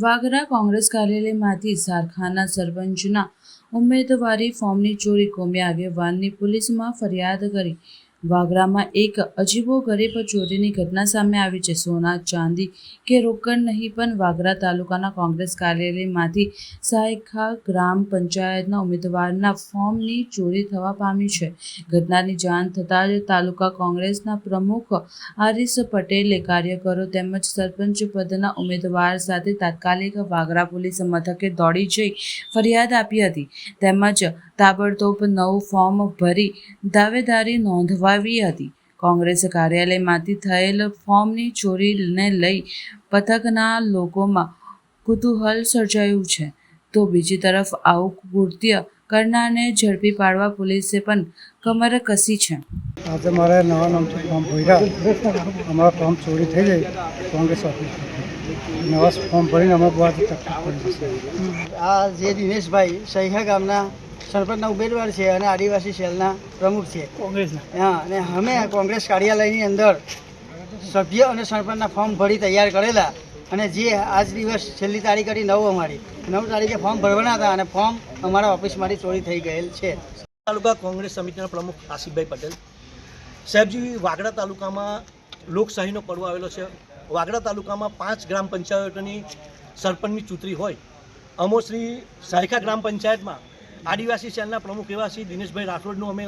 વાગરા કોંગ્રેસ કાર્યાલયમાંથી સારખાના સરપંચના ઉમેદવારી ફોર્મની ચોરી કોમી આગેવાનની પોલીસમાં ફરિયાદ કરી વાગરામાં એક અજીબો ગરીબ ચોરીની ઘટના સામે આવી છે. સોના, ચાંદી કે રોકડ નહીં, પણ વાગરા તાલુકાના કોંગ્રેસ કાર્યાલયમાંથી સાયખા ગ્રામ પંચાયતના ઉમેદવારના ફોર્મની ચોરી થવા પામી છે. ઘટનાની જાણ થતાં જ તાલુકા કોંગ્રેસના પ્રમુખ હરીશ પટેલે કાર્યકરો તેમજ સરપંચ પદના ઉમેદવાર સાથે તાત્કાલિક વાગરા પોલીસ મથકે દોડી જઈ ફરિયાદ આપી હતી. તેમજ તાબડતોબ નવું ફોર્મ ભરી દાવેદારી નોંધવાવી હતી. કોંગ્રેસ કાર્યાલયમાંથી થયેલ ફોર્મની ચોરીને લઈ પથકના લોકોમાં કુતૂહલ સર્જાયું છે. તો બીજી તરફ આવું કૃત્ય કરનારને ઝડપી પાડવા પોલીસે પણ કમર કસી છે. આજે મારે નવા નામથી ફોર્મ ભર્યા. અમારા ફોર્મ ચોરી થઈ જાય કોંગ્રેસ ઓફિસ નવા ફોર્મ ભરીને અમે બહુ આજે તકલીફ પડી આ જે દિનેશભાઈ સહીહા ગામના સરપંચના ઉમેદવાર છે અને આદિવાસી સેલના પ્રમુખ છે. કોંગ્રેસના. હા અને અમે કોંગ્રેસ કાર્યાલયની અંદર સભ્ય અને સરપંચના ફોર્મ ભરી તૈયાર કરેલા અને જે આજ દિવસ છેલ્લી તારીખ હતી નવ અમારી નવ તારીખે ફોર્મ ભરવાના હતા અને ફોર્મ અમારા ઓફિસમાંથી ચોરી થઈ ગયેલ છે. તાલુકા કોંગ્રેસ સમિતિના પ્રમુખ આસિફભાઈ પટેલ. સાહેબજી વાગડા તાલુકામાં લોકશાહીનો પડવો આવેલો છે. વાગડા તાલુકામાં પાંચ ગ્રામ પંચાયતોની સરપંચની ચૂંટણી હોય. અમો શ્રી સાયખા ગ્રામ પંચાયતમાં આદિવાસી સેલના પ્રમુખ એવા શ્રી દિનેશભાઈ રાઠોડનું અમે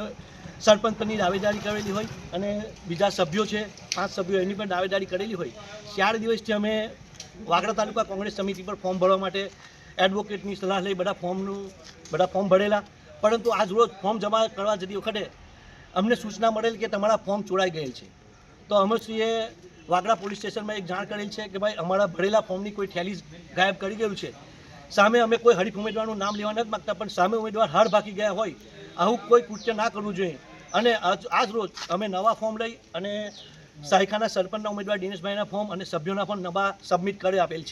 સરપંચની દાવેદારી કરેલી હોય અને બીજા સભ્યો છે, પાંચ સભ્યો એની પણ દાવેદારી કરેલી હોય. ચાર દિવસથી અમે વાગડા તાલુકા કોંગ્રેસ સમિતિ પર ફોર્મ ભરવા માટે એડવોકેટની સલાહ લઈ બધા ફોર્મનું, બધા ફોર્મ ભરેલા. પરંતુ આજ રોજ ફોર્મ જમા કરવા જતી વખતે અમને સૂચના મળેલ કે તમારા ફોર્મ ચોરાઈ ગયેલ છે. તો અમરશ્રીએ વાગડા પોલીસ સ્ટેશનમાં એક જાણ કરેલ છે કે ભાઈ અમારા ભરેલા ફોર્મની કોઈ થેલી ગાયબ કરી ગયેલું છે. સામે અમે કોઈ હરીફ ઉમેદવારનું નામ લેવા નથી માગતા, પણ સામે ઉમેદવાર હાર ભાગી ગયા હોય, આવું કોઈ કૃત્ય ના કરવું જોઈએ. અને આજ રોજ અમે નવા ફોર્મ લઈ અને સાયખાના સરપંચના ઉમેદવાર દિનેશભાઈના ફોર્મ અને સભ્યોના પણ નવા સબમિટ કરી આપેલ છે.